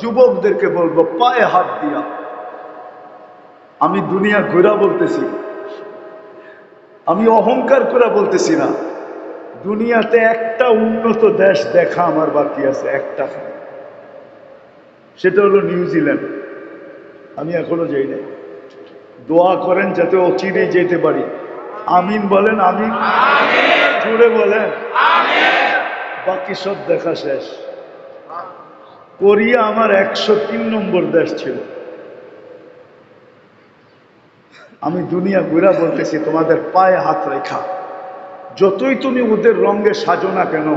যুবকদেরকে বলব পায়ে হাত দিয়া। আমি দুনিয়া ঘোরা বলতেছি। আমি অহংকার করে বলতেছি না। দুনিয়াতে একটা উন্নত দেশ দেখা আমার বাকি আছে একটা। সেটা হলো নিউজিল্যান্ড। আমি এখনও যাই নাই। দোয়া করেন যাতে অচিরে যেতে পারি। আমিন বলেন আমিন। জুড়ে বলেন। বাকি সব দেখা শেষ। কোরিয়া আমার একশো তিন নম্বর দেশ ছিল। আমি দুনিয়া ঘুরা বলতেছি, তোমাদের পায়ে হাত রেখা। যতই তুমি ওদের রঙে সাজো না কেন,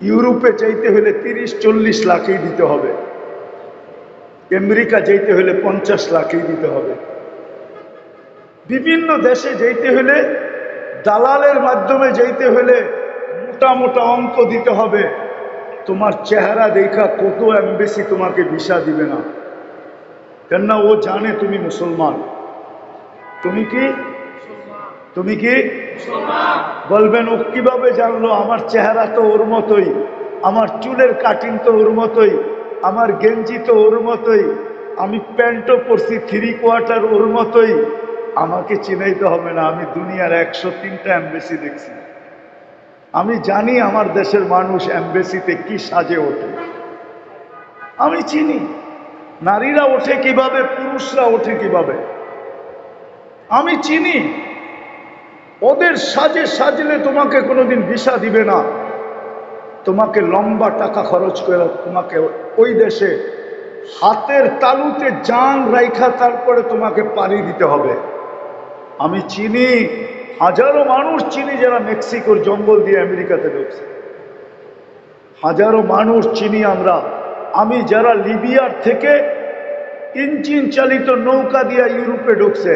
ইউরোপে চাইতে হলে তিরিশ, চল্লিশ লাখেই দিতে হবে। আমেরিকা যেতে হলে পঞ্চাশ লাখেই দিতে হবে। বিভিন্ন দেশে যেতে হলে দালালের মাধ্যমে যেতে হলে মোটা মোটা অঙ্ক দিতে হবে। তোমার চেহারা দেখা কত এমবেসি তোমাকে ভিসা দিবে না। কেননা ও জানে তুমি মুসলমান। তুমি কি? তুমি কি? বলবেন, ও কীভাবে জানলো? আমার চেহারা তো ওর মতোই। আমার চুলের কাটিং তো ওর মতোই। আমার গেঞ্জি তো ওর মতোই। আমি প্যান্টও পরছি থ্রি কোয়ার্টার ওর মতোই। আমাকে চিনাইতে হবে না। আমি দুনিয়ার একশো তিনটা এমবেসি দেখছি। আমি জানি আমার দেশের মানুষ এমবেসিতে কি সাজে ওঠে। আমি চিনি। নারীরা ওঠে কীভাবে, পুরুষরা ওঠে কীভাবে। আমি চিনি। ওদের সাজে সাজলে তোমাকে কোনোদিন ভিসা দিবে না। তোমাকে লম্বা টাকা খরচ করে তোমাকে ওই দেশে হাতের তালুতে জান রাইখা তারপরে তোমাকে পাড়ি দিতে হবে। আমি চিনি। হাজারো মানুষ চিনি যারা মেক্সিকোর জঙ্গল দিয়ে আমেরিকাতে ঢুকছে। হাজারো মানুষ চিনি আমরা। আমি যারা লিবিয়ার থেকে ইঞ্জিন চালিত নৌকা দিয়ে ইউরোপে ঢুকছে,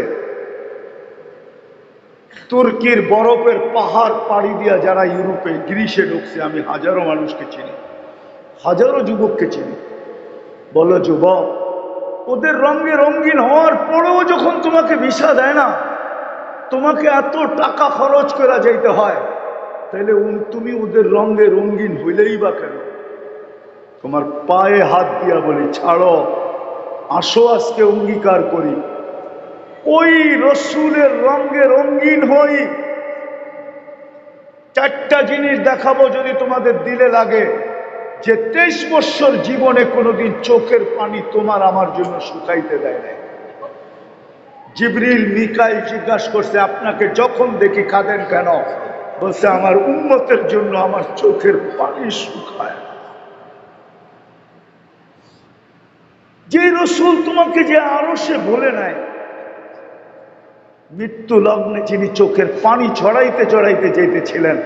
তুর্কির বরফের পাহাড় পাড়ি দিয়া যারা ইউরোপে, গ্রিসে ঢুকছে, আমি হাজারো মানুষকে চিনি। হাজারো যুবককে চিনি। বলো, যুবক, ওদের রঙে রঙিন হওয়ার পরেও যখন তোমাকে ভিসা দেয় না তোমাকে এত টাকা খরচ করা যাইতে হয় তাহলে তুমি ওদের রঙে রঙিন হইলেই বা কেন? তোমার পায়ে হাত দিয়া বলি, ছাড়ো, আসো আজকে অঙ্গীকার করি। ওই রসুলের রঙে রঙিন হই। চারটা জিনিস দেখাবো যদি তোমাদের দিলে লাগে, যে তেইশ বৎসর জীবনে কোনোদিন চোখের পানি তোমার আমার জন্য শুকাইতে দেয় না জিবরিল মিকাইল জিজ্ঞাসা করছে, আপনাকে যখন দেখি কাঁদেন কেন? বলছে, আমার উন্মতের জন্য আমার চোখের পানি শুকায় যে রসুল তোমাকে যে আরও সে বলে নেয় মৃত্যু লগ্নে যিনি চোখের পানি ছড়াইতে ছড়াইতে যেতেছিলেন,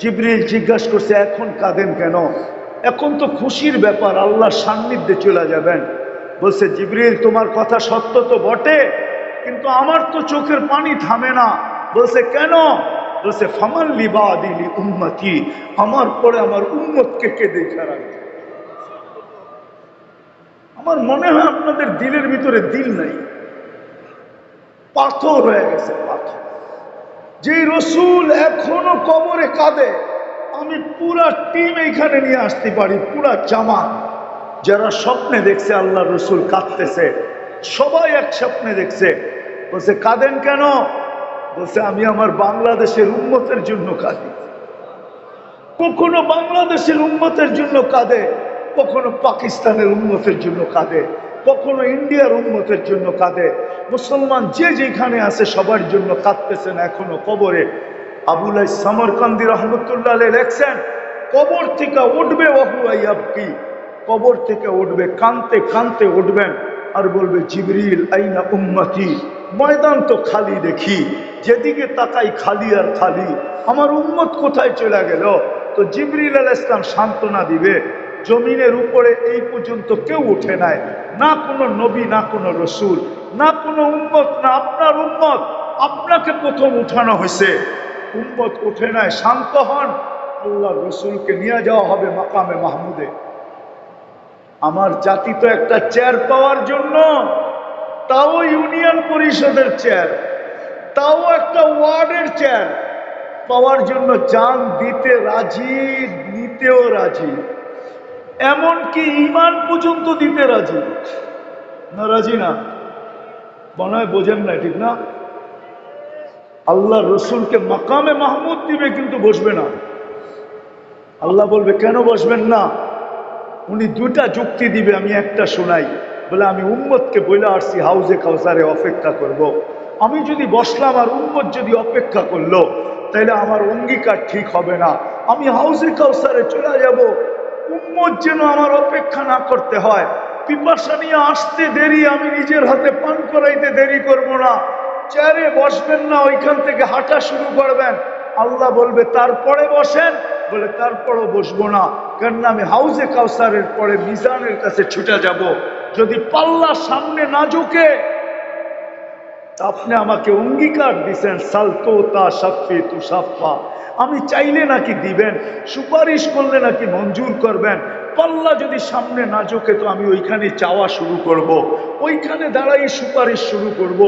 জিবরিল জিজ্ঞাসা করছে, এখন কাঁদেন কেন? এখন তো খুশির ব্যাপার, আল্লাহর সান্নিধ্যে চলে যাবেন। বলছে, জিবরিল, তোমার কথা সত্য তো বটে? কিন্তু আমার তো চোখের পানি থামে না। বলছে, কেন? বলছে ফামাল লিবা দিলি উম্মতি, আমার পরে আমার উম্মতকে কে দেখা রাখবে? আমার মনে হয় আপনাদের দিলের ভিতরে দিল নাই। পাথর হয়ে গেছে, পাথর। যে রসুল এখনও কবরে কাঁদে, আমি পুরা টিম এইখানে নিয়ে আসতে পারি, পুরা জামা যারা স্বপ্নে দেখছে আল্লাহ রসুল কাঁদতেছে, সবাই এক স্বপ্নে দেখছে। বলছে, কাঁদেন কেন? বলছে, আমি আমার বাংলাদেশের উন্মতের জন্য কাঁদি। কখনো বাংলাদেশের উন্মতের জন্য কাঁদে, কখনো পাকিস্তানের উন্মতের জন্য কাঁদে, কখনো ইন্ডিয়ার উন্মতের জন্য কাঁদে। মুসলমান যে যেখানে আছে সবার জন্য কাঁদতেছেন এখনও কবরে। আবুলাই সামরকান্দি রহমতুল্লাহ লেখছেন, কবর থেকে উঠবে ওহুয়াই আবকি কবর থেকে উঠবে কানতে কানতে উঠবেন। আর বলবে, জিবরিল আইনা উম্মতি। ময়দান তো খালি দেখি, যেদিকে তাকাই খালি আর খালি। আমার উম্মত কোথায় চলে গেল? তো জিবরিল আল ইসলাম সান্ত্বনা দিবে, জমিনের উপরে এই পর্যন্ত কেউ উঠে নাই। না কোনো নবী, না কোনো রসুল, না কোনো উম্মত, না আপনার উম্মত। আপনাকে প্রথম উঠানো হয়েছে। উম্মত উঠে নাই, শান্ত হন। আল্লাহ রসুলকে নিয়ে যাওয়া হবে মাকামে মাহমুদে। আমার জাতি তো একটা চেয়ার পাওয়ার জন্য। তাও ইউনিয়ন পরিষদের চেয়ার তাও একটা ওয়ার্ডের চেয়ার পাওয়ার জন্য জান দিতে রাজি, নিতেও রাজি। এমনকি ইমান পর্যন্ত দিতে রাজি। না রাজি না। মনে হয় বোঝেন না ঠিক না? আল্লাহ রসুলকে মাকামে মাহমুদ দিবে কিন্তু বসবে না। আল্লাহ বলবে, কেন বসবেন না? উনি দুটা যুক্তি দিবে, আমি একটা শোনাই। বলে আমি উম্মতকে বলে আসছি হাউজে কাউসারে অপেক্ষা করব। আমি যদি বসলাম আর উম্মত যদি অপেক্ষা করল তাহলে আমার অঙ্গীকার ঠিক হবে না। আমি হাউজে কাউসারে চলে যাব। উম্মত যেন আমার অপেক্ষা না করতে হয়। পিপাসা নিয়ে আসতে দেরি, আমি নিজের হাতে পান করাইতে দেরি করব না। চেয়ারে বসবেন না, ওইখান থেকে হাঁটা শুরু করবেন। আল্লাহ বলবে, তারপরে বসেন। বলে, তারপরও বসবো না। কেননা আমি হাউজে কাউসারের পরে মিজানের কাছে ছুটে যাব। যদি পাল্লা সামনে না ঝুঁকে আপনি আমাকে অঙ্গীকার দিছেন, সালতো তা সাফি তু সাফা আমি চাইলে নাকি দিবেন, সুপারিশ করলে নাকি মঞ্জুর করবেন পাল্লা যদি সামনে না ঝোঁকে, তো আমি ওইখানে চাওয়া শুরু করব। ওইখানে দাঁড়াই সুপারিশ শুরু করব।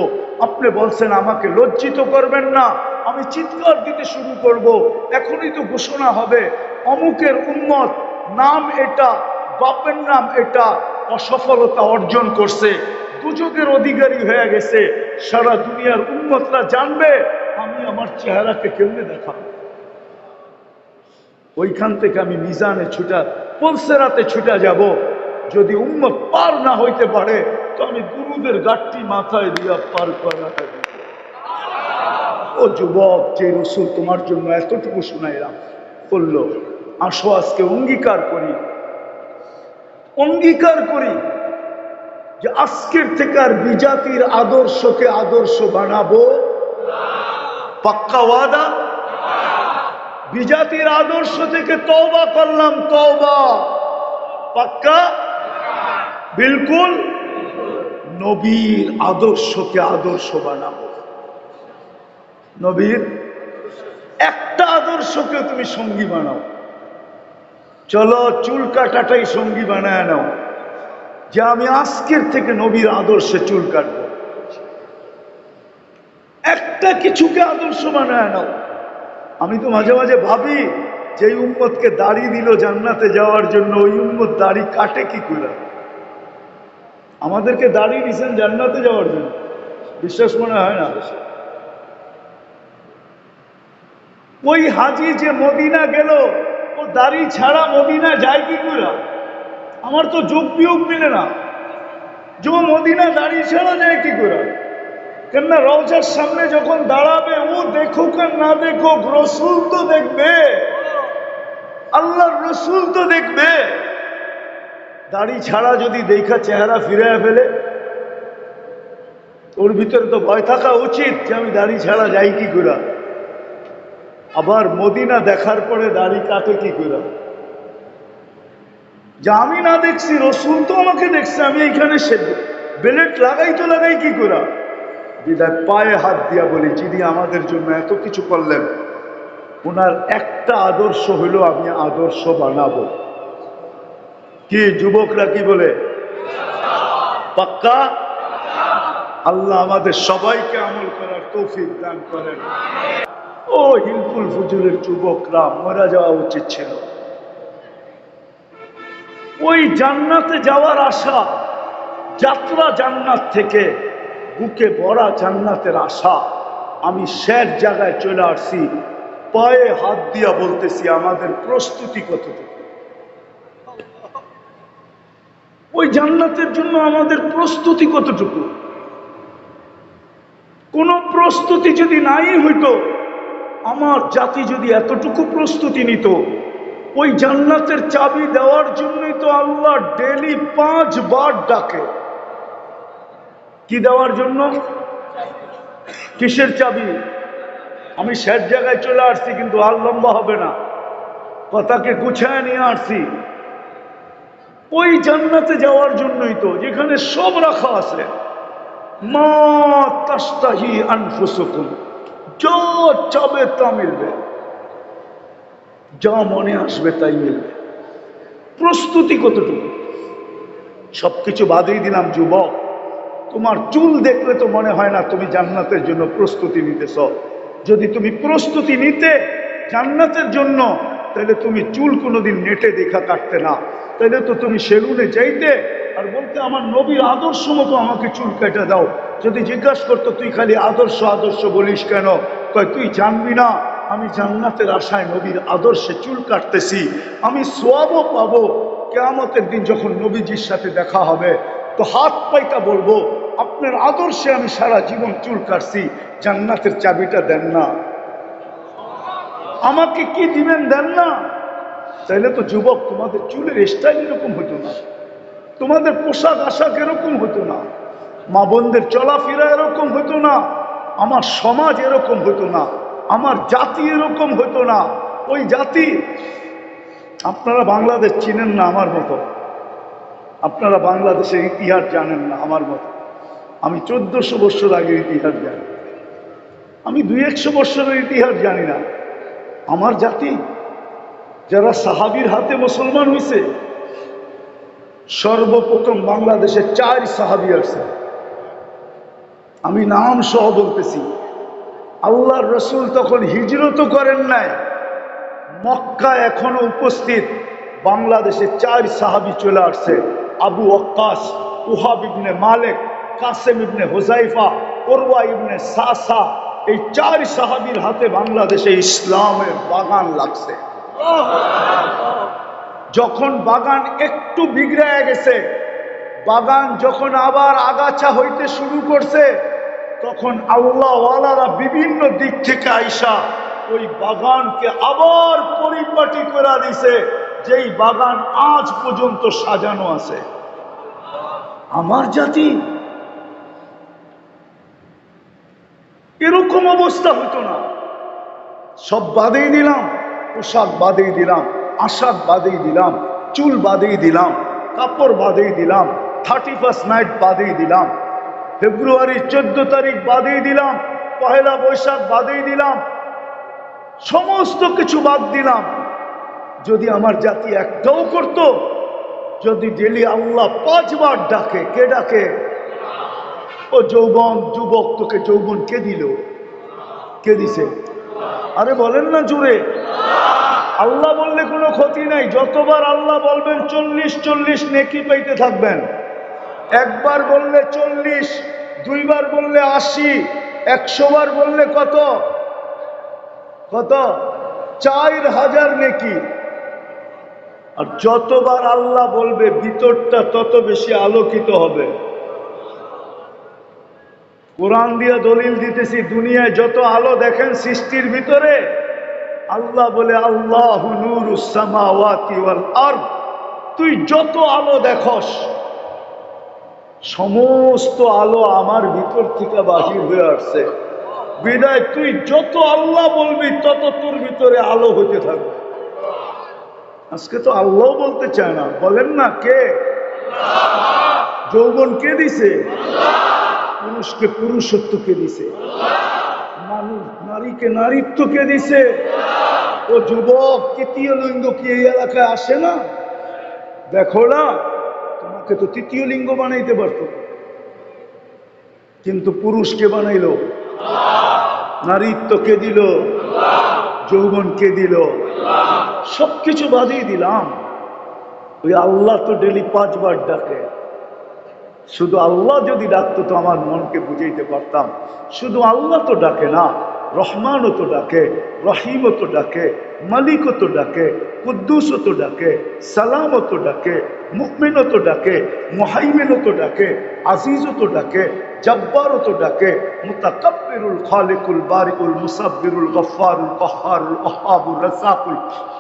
আপনি বলছেন আমাকে লজ্জিত করবেন না, আমি চিৎকার দিতে শুরু করব। এখনই তো ঘোষণা হবে, অমুকের উন্মত নাম এটা, বাপের নাম এটা অসফলতা অর্জন করছে দুযোগের অধিকারী হয়ে গেছে, সারা দুনিয়ার উন্মতরা জানবে, আমি আমার চেহারাকে কেমনে দেখাবো? ওইখান থেকে আমি মিজানে ছুটা, পলসেরাতে ছুটা যাব, যদি উম্মত পার না হইতে পারে, তো আমি গুরুদের গাঠটি মাথায় দিয়া পার করাটা ও যুবক, যে রসুল তোমার জন্য এতটুকু শুনাইলাম, বলল, আসো আজকে অঙ্গীকার করি অঙ্গীকার করি যে আজকের থেকে আর বিজাতির আদর্শকে আদর্শ বানাবো। পাক্কা ওয়াদা? বিজাতির আদর্শ থেকে তওবা করলাম, তওবা। পাক্কা? বিলকুল? নবীর আদর্শকে আদর্শ বানাবো। নবীর একটা আদর্শকে তুমি সঙ্গী বানাও। চলো চুল কাটাটাই সঙ্গী বানায় নাও। যে আমি আজকের থেকে নবীর আদর্শে চুল কাটবো। একটা কিছুকে আদর্শ বানায় নাও। আমি তো মাঝে মাঝে ভাবি, যে উম্মতকে দাড়ি দিল জান্নাতে যাওয়ার জন্য, ওই উম্মত দাড়ি কাটে কি করে? আমাদেরকে দাড়ি দিছেন জান্নাতে যাওয়ার জন্য। বিশ্বাস মনে হয় না? ওই হাজি যে মদিনা গেল ও দাড়ি ছাড়া মদিনা যায় কি করে? আমার তো যোগ বিয়োগ মিলে না। যে ও মদিনা দাড়ি ছাড়া যায় কি করে? কেননা রওজার সামনে যখন দাঁড়াবে, ও দেখুক আর না দেখুক, রসুল তো দেখবে। আল্লাহর রসুল তো দেখবে। দাড়ি ছাড়া যদি দেখা চেহারা ফিরে ফেলে, ওর ভিতরে তো ভয় থাকা উচিত যে আমি দাড়ি ছাড়া যাই কি করে? আবার মদিনা দেখার পরে দাড়ি কাটে কি করে? যে আমি না দেখছি রসুন তো আমাকে দেখছে, আমি এইখানে সে বেলেট লাগাই তো লাগাই কি করে? বিদায় পায়ে হাত দিয়া বলি, যিনি আমাদের জন্য এত কিছু করলেন ওনার একটা আদর্শ হলো আমি আদর্শ বানাবো। কি, যুবকরা কি বলে? পাক্কা? আল্লাহ আমাদের সবাইকে আমল করার তৌফিক দান করেন। ও হিলফুল ফুজুলের যুবকরা, মরা যাওয়া উচিত ছিল। ওই জান্নাতে যাওয়ার আশা, যাত্রা জান্নাত থেকে, বুকে ভরা জান্নাতের আশা, আমি শেষ জায়গায় চলে আসছি, পায়ে হাত দিয়া বলতেছি, আমাদের প্রস্তুতি কতটুকু? ওই জান্নাতের জন্য আমাদের প্রস্তুতি কতটুকু? কোনো প্রস্তুতি যদি নাই হইতো আমার জাতি যদি এতটুকু প্রস্তুতি নিত, ওই জান্নাতের চাবি দেওয়ার জন্যই তো আল্লাহ ডেলি পাঁচবার ডাকে। কি দেওয়ার জন্য? কিসের চাবি? আমি শেষ জায়গায় চলে আসছি, কিন্তু আর লম্বা হবে না। কথাকে গুছায় নিয়ে আসছি। ওই জান্নাতে যাওয়ার জন্যই তো, যেখানে সব রাখা আছে। মা তাস্তাহি আনফুসুকুম। যা চাবে তা মিলবে। যা মনে আসবে তাই মিলবে। প্রস্তুতি কতটুকু? সবকিছু বাদেই দিলাম, যুবক। তোমার চুল দেখলে তো মনে হয় না তুমি জান্নাতের জন্য প্রস্তুতি নিতেছ। যদি তুমি প্রস্তুতি নিতে জান্নাতের জন্য, তাহলে তুমি চুল কোনোদিন নেটে দেখা কাটতে না। তাহলে তো তুমি সেলুনে যাইতে আর বলতে আমার নবীর আদর্শ মতো আমাকে চুল কেটে দাও। যদি জিজ্ঞাসা করতো, তুই খালি আদর্শ আদর্শ বলিস কেন? কয়, তুই জানবি না, আমি জান্নাতের আশায় নবীর আদর্শে চুল কাটতেছি। আমি সোয়াবও পাবো। কেয়ামতের দিন যখন নবীজির সাথে দেখা হবে, তো হাত পাইটা বলব, আপনার আদর্শে আমি সারা জীবন চুল কাটছি, জান্নাতের চাবিটা দেন না। আমাকে কি দিবেন দেন না? তাইলে তো যুবক, তোমাদের চুলের স্টাইল এরকম হতো না। তোমাদের পোশাক আশাক এরকম হতো না। মা বোনদের চলাফেরা এরকম হতো না। আমার সমাজ এরকম হতো না। আমার জাতি এরকম হতো না। ওই জাতি, আপনারা বাংলাদেশ চিনেন না আমার মতো। আপনারা বাংলাদেশের ইতিহাস জানেন না আমার মতো। আমি চোদ্দশো বছর আগের ইতিহাস জানি। আমি দুই একশো বছরের ইতিহাস জানি না। আমার জাতি, যারা সাহাবির হাতে মুসলমান হয়েছে সর্বপ্রথম বাংলাদেশে চার সাহাবি আসছে। আমি নাম সহ বলতেছি। আল্লাহর রসুল তখন হিজরত করেন নাই। মক্কা এখনও উপস্থিত। বাংলাদেশে চার সাহাবি চলে আসছে। আবু অক্কাস উহাব ইবনে মালেক, কাসেম ইবনে হুজাইফা ওরওয়া ইবনে সাসা, এই চার সাহাবির হাতে বাংলাদেশে ইসলামের বাগান লাগছে। যখন বাগান একটু বিগড়ায় গেছে, বাগান যখন আবার আগাছা হইতে শুরু করছে, তখন আল্লাহওয়ালারা বিভিন্ন দিক থেকে আইসা ওই বাগানকে আবার পরিপাটি করে দিছে, যেই বাগান আজ পর্যন্ত সাজানো আছে। আমার জাতি এরকম অবস্থা হতো না। সব বাদেই দিলাম, পোশাক বাদেই দিলাম। আশাক বাদেই দিলাম, চুল বাদেই দিলাম, কাপড় বাদেই দিলাম থার্টি ফার্স্ট নাইট বাদেই দিলাম ফেব্রুয়ারির চোদ্দ তারিখ বাদেই দিলাম, পহেলা বৈশাখ বাদেই দিলাম, সমস্ত কিছু বাদ দিলাম। যদি আমার জাতি একটাও করত, যদি ডেলি আল্লাহ পাঁচবার ডাকে, কে ডাকে? ও যৌবন, যুবক, তোকে যৌবন কে দিল? কে দিছে? আরে বলেন না জুড়ে আল্লাহ বললে কোনো ক্ষতি নাই, যতবার আল্লাহ বলবেন চল্লিশ চল্লিশ নেকি পাইতে থাকবেন। একবার বললে চল্লিশ, দুইবার বললে আশি একশো বার বললে কত? কত? চার হাজার নেকি। আর যতবার আল্লাহ বলবে, ভিতরটা তত বেশি আলোকিত হবে। কোরআন দিয়ে দলিল দিতেছি, দুনিয়ায় যত আলো দেখেন সৃষ্টির ভিতরে আল্লাহ বলে, আল্লাহ আর তুই যত আলো দেখস, সমস্ত আলো আমার ভিতর থেকে বাহির হয়ে আসছে। বিদায়, তুই যত আল্লাহ বলবি, তত তোর ভিতরে আলো হতে থাকবে। আজকে তো আল্লাহ বলতে চায় না। বলেন না কে? যৌবন কে দিছে? পুরুষকে পুরুষত্ব কে দিছে? মানুষ নারীকে নারীত্ব কে দিছে? ও যুবক, তৃতীয় লিঙ্গ কি এই এলাকায় আসে না? দেখো না, তোমাকে তো তৃতীয় লিঙ্গ বানাইতে পারতো। কিন্তু পুরুষকে বানাইলো? নারীত্ব কে দিল? যৌবন কে দিল? সবকিছু বাদিয়ে দিলাম। ওই আল্লাহ তো ডেলি পাঁচবার ডাকে। শুধু আল্লাহ যদি ডাকতো তো আমার মনকে বুঝাইতে পারতাম। শুধু আল্লাহ তো ডাকে না, রহমানও তো ডাকে। রহিমও তো ডাকে মালিকও তো ডাকে কুদ্দুসও তো ডাকে সালামও তো ডাকে মুকমিনও তো ডাকে মুহাইমিনও তো ডাকে আজিজও তো ডাকে জব্বারও তো ডাকে মুতাকাব্বিরুল খালিকুল বারিকুল মুসাব্বিরুল গফফারুল কহ্হারুল ওহাবুর রাজ্জাকুল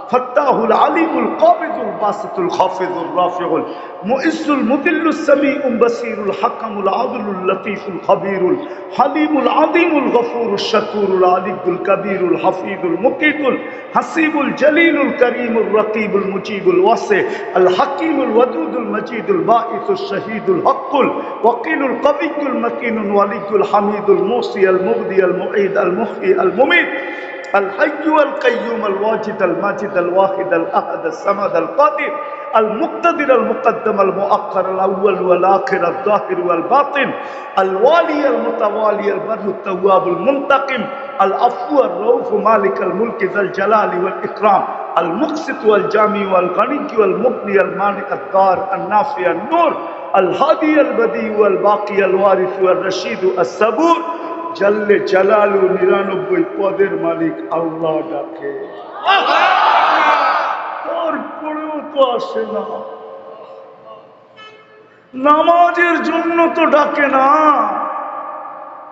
ফাত্তাহুল আলিমুল কাবিদুল বাসিতুল খাফিজুর রাফিউল মুইসুল মুদিল্লুস সামিউল বাসিরুল হাকামুল আদলুল লতীফুল খবীরুল হালিমুল আযীমুল গফুরুশ শাকুরুল আলিকুল কবীরুল হাফিজুল মুকিতুল হাসিবুল জলিলুল করিমুল রকিবুল মুজিবুল ওয়াসি আল হাকিমুল ওয়াদুদুল মজিদুল বাঈসুল শহীদুল হকুল ওয়াকিলুল কবিয়ুল মকিনুল ওয়ালিকুল হামিদুল মুসি আল মুবদি আল মুঈদ আল মুহয়ি আল মুমিত الحي القيوم الواجد الماجد الواحد الأحد الصمد القادر المقتدر المقدم المؤخر الأول والآخر الظاهر والباطن الوالي المتوالي البر التواب المنتقم العفو الرؤوف مالك الملك ذا الجلال والإكرام المقسط والجامع والغني والمغني المانع الدار النافع النور الهادي البديع والباقي الوارث والرشيد الصبور জাল্লে জালালু নিরানব্বই পদের মালিক আল্লাহ ডাকে তারপরেও তো আসে না নামাজের জন্য তো ডাকে না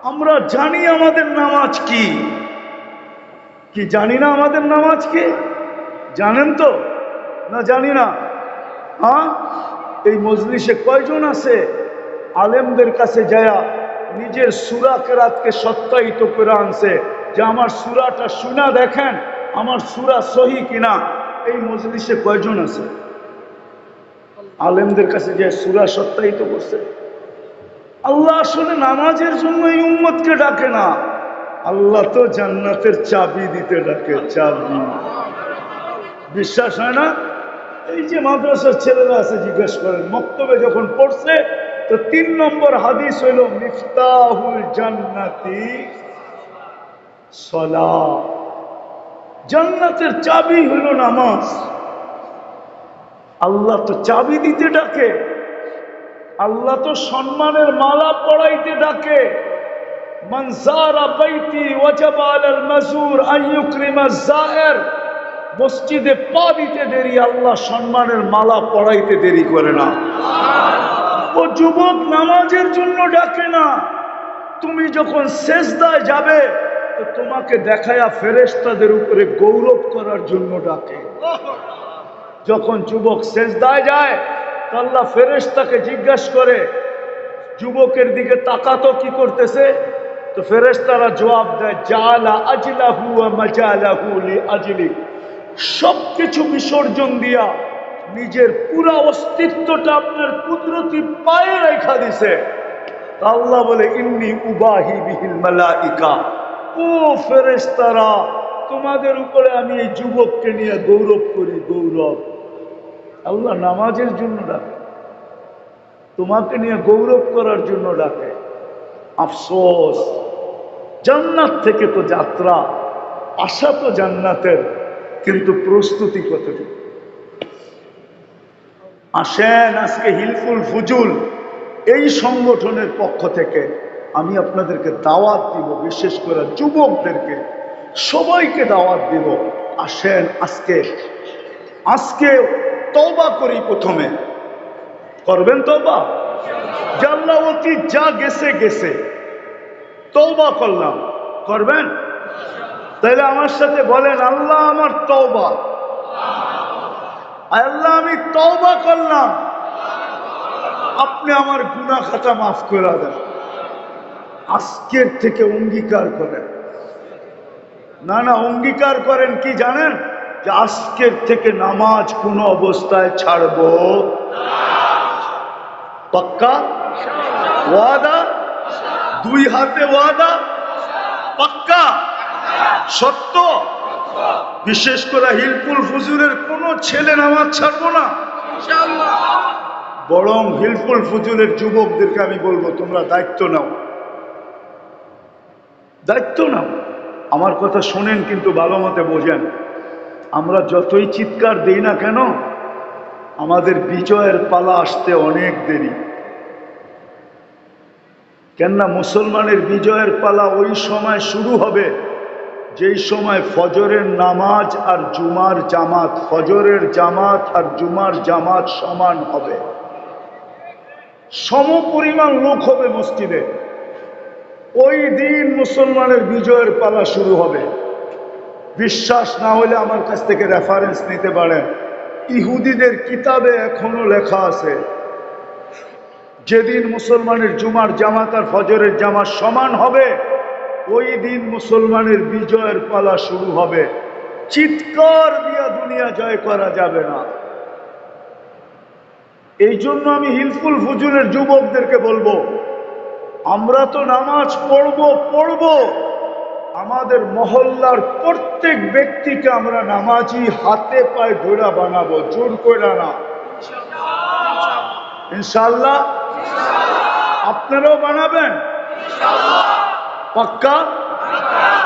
আমরা জানি আমাদের নামাজ কি। কি জানি না আমাদের নামাজ কি? জানেন তো? না জানি না। হ্যাঁ? এই মজলিসে কয়জন আছে? আলেমদের কাছে যায়া নিজের সুরা কেরাতকে সত্যায়িত করে আনছে যে আমার সুরাটা শুনা দেখেন, আমার সুরা সহি কিনা। এই মজলিসে কয়জন আছে? আলেমদের কাছে যে সুরা সত্যায়িত করছে। আল্লাহ আসলে নামাজের জন্য এই উম্মতকে ডাকে না। আল্লাহ তো জান্নাতের চাবি দিতে ডাকে, চাবি। বিশ্বাস হয় না? এই যে মাদ্রাসার ছেলেরা আছে, জিজ্ঞেস করেন, মক্তবে যখন পড়ছে, তো তিন নম্বর হাদিস হইল, মিফতাহুল জান্নাতি সলা। জান্নাতের চাবি হইল নামাজ। আল্লাহ তো চাবি দিতে ডাকে। আল্লাহ তো সম্মানের মালা পড়াইতে ডাকে। মসজিদে পা দিতে দেরি, আল্লাহ সম্মানের মালা পড়াইতে দেরি করে না। ও যুবক নামাজের জন্য ডাকে না। তুমি যখন শেষদায় যাবে, তো তোমাকে দেখায়া ফেরেশতাদের উপরে গৌরব করার জন্য ডাকে। যখন যুবক শেষদায় যায় আল্লাহ ফেরেশতাকে জিজ্ঞাসা করে, যুবকের দিকে তাকাতো কি করতেছে? তো ফেরেশতারা জবাব দেয়, জালা আজলাহু মাজালাহু লি আজলিক। সবকিছু বিসর্জন দিয়া নিজের পুরা অস্তিত্বটা আপনার কুদরতি পায়ে রেখা দিছে। আল্লাহ বলে, ইন্নি উবাহি বিহিল মালাইকা। ও ফেরেশতারা, তোমাদের উপরে আমি এই যুবককে নিয়ে গৌরব করি, গৌরব। আল্লাহ নামাজের জন্য ডাকে। তোমাকে নিয়ে গৌরব করার জন্য ডাকে। আফসোস, জান্নাত থেকে তো যাত্রা, আশা তো জান্নাতের, কিন্তু প্রস্তুতি কতটুকু? আসেন আজকে হিলফুল ফুজুল, এই সংগঠনের পক্ষ থেকে আমি আপনাদেরকে দাওয়াত দিব, বিশেষ করে যুবকদেরকে, সবাইকে দাওয়াত দিব। আসেন আজকে আজকে তবা করি প্রথমে। করবেন তবা জাল্লা অতীত যা গেছে গেছে। তৌবা করলাম। করবেন? তাহলে আমার সাথে বলেন, আল্লাহ আমার তওবা। আল্লাহ, আমি তওবা করলাম। আপনি আমার গুনা খাতা মাফ করে দেন। আজকের থেকে অঙ্গীকার করেন। না না, অঙ্গীকার করেন কি জানেন? যে আজকের থেকে নামাজ কোনো অবস্থায় ছাড়বো? পাক্কা? ওয়াদা? দুই হাতে ওয়াদা? পাক্কা? সত্য? বিশেষ করে হিলফুল ফুজুরের কোন ছেলে নামাজ ছাড়বো না। বরং হিলফুল ফুজুরের যুবকদেরকে আমি বলব, তোমরা দায়িত্ব নাও। দায়িত্ব নাও। আমার কথা শোনেন কিন্তু ভালো মতে বোঝেন। আমরা যতই চিৎকার দিই না কেন, আমাদের বিজয়ের পালা আসতে অনেক দেরি। কেননা মুসলমানের বিজয়ের পালা ওই সময় শুরু হবে, যেই সময় ফজরের নামাজ আর জুমার জামাত, ফজরের জামাত আর জুমার জামাত সমান হবে। সম পরিমাণ লোক হবে মসজিদে। ওই দিন মুসলমানের বিজয়ের পালা শুরু হবে। বিশ্বাস না হলে আমার কাছ থেকে রেফারেন্স নিতে পারেন। ইহুদিদের কিতাবে এখনও লেখা আছে, যেদিন মুসলমানের জুমার জামাত আর ফজরের জামাত সমান হবে, ওই দিন মুসলমানের বিজয়ের পালা শুরু হবে। চিৎকার দিয়া দুনিয়া জয় করা যাবে না। এই জন্য আমি হিলফুল ফুজুলের যুবকদেরকে বলব, আমরা তো নামাজ পড়ব পড়ব। আমাদের মহল্লার প্রত্যেক ব্যক্তিকে আমরা নামাজি হাতে পায়ে ধরা বানাবো, জোর করে না। ইনশাল্লাহ আপনারাও বানাবেন? পাক্কা?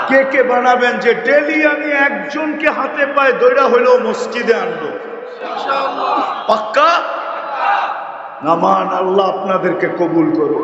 কে কে বানাবেন? যে ডেলি আমি একজনকে হাতে পায়ে দৈরা হইলেও মসজিদে আনব। পাক্কা? নামান আল্লাহ আপনাদেরকে কবুল করো